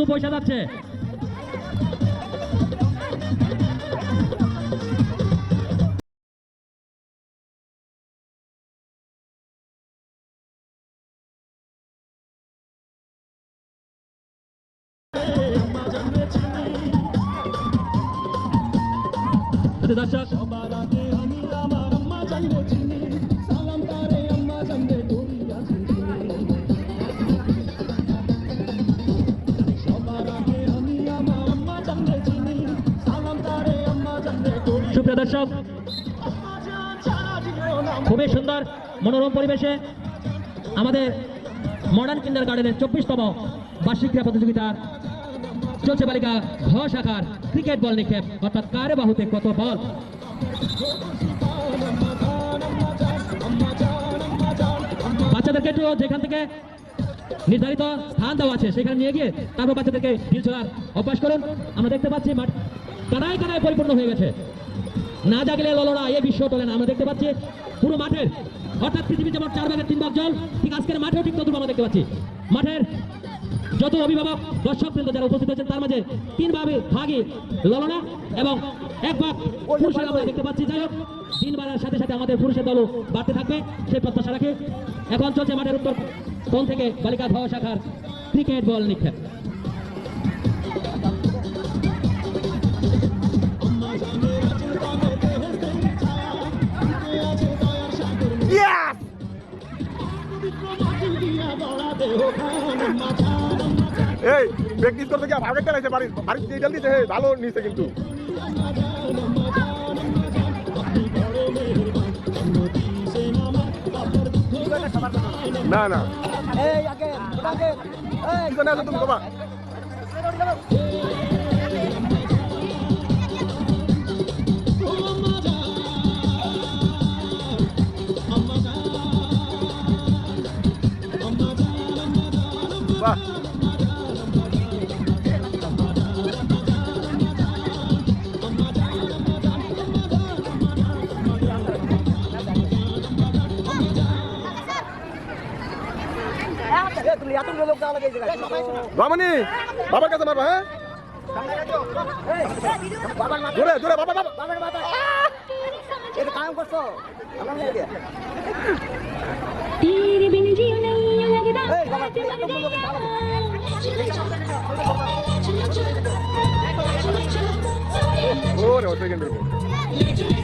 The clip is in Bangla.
গলা পয়সা যাচ্ছে। দর্শক সুপ্রিয় দর্শক খুবই সুন্দর মনোরম পরিবেশে আমাদের মডার্ন কিন্ডার গার্ডেনের চব্বিশতম বার্ষিক ক্রীড়া প্রতিযোগিতার চলছে বালিকা ঘ শাখার ক্রিকেট বল নিক্ষেপ। অর্থাৎ কারে বাহুতে কত বল বাচ্চাদেরকে একটু যেখান থেকে নির্ধারিত স্থান দেওয়া আছে, সেখানে নিয়ে গিয়ে তারপর বাচ্চাদেরকে ঢিল ছোড়ার অভ্যাস করুন। আমরা দেখতে পাচ্ছি মাঠ কানায় কানায় পরিপূর্ণ হয়ে গেছে। না জাগলে ললড়া এ বিশ্ব টলে না আমরা দেখতে পাচ্ছি পুরো মাঠের, অর্থাৎ পৃথিবীর যেমন চার ভাগের তিন ভাগ জল, ঠিক আজকের মাঠেও ঠিক ততটুকু আমরা দেখতে পাচ্ছি। মাঠের যত অভিভাবক, দর্শক বৃন্দ যারা উপস্থিত হয়েছেন তার মাঝে তিন ভাগে ভাগে ললনা এবং এক ভাগ পুরুষের আমরা দেখতে পাচ্ছি। যাই হোক, দিন বাড়ার সাথে সাথে আমাদের পুরুষের দলও বাড়তে থাকবে সেই প্রত্যাশা রাখে। এখন চলছে মাঠের উত্তর কোন থেকে বালিকা ধাওয়া শাখার ক্রিকেট বল নিক্ষেপ। এই প্র্যাকটিস করতে গিয়ে ভাগে চালাইছে বাড়ি বাড়ির দিয়ে জলদি ভালো নিছে কিন্তু। না না। পিছনে আসো তুমি বাবা বাহ রমণী বাবার কাছে মারবা হ্যাঁ জোরে জোরে বাবা বাবা तेरे Oh, no, it's taking me.